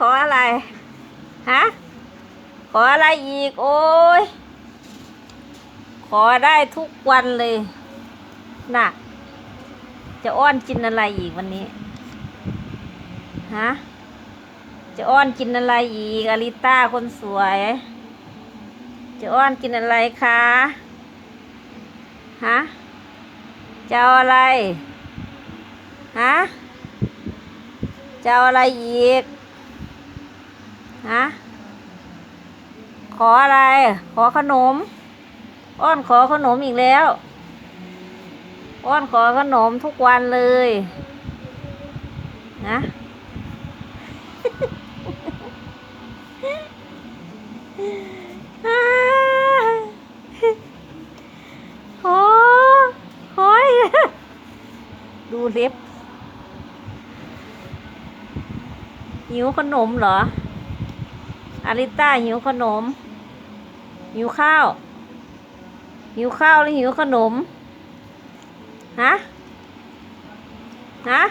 ขออะไร ฮะ ขออะไรอีก โอ้ย ขอได้ทุกวันเลยน่ะ จะอ้อนกินอะไรอีกวันนี้ ฮะ จะอ้อนกินอะไรอีกอาริต้าคนสวย จะอ้อนกินอะไรคะ ฮะ จะเอาอะไร ฮะจะเอาอะไรอีก ฮะขออะไร ขอขนม อ้อนขอขนมอีกแล้ว อ้อนขอขนมทุกวันเลยนะโอ้โหยดูเล็บหิวขนมเหรอ อาริต้าหิวขนม หิวข้าว หิวข้าวหรือหิวขนม ฮะ ฮะ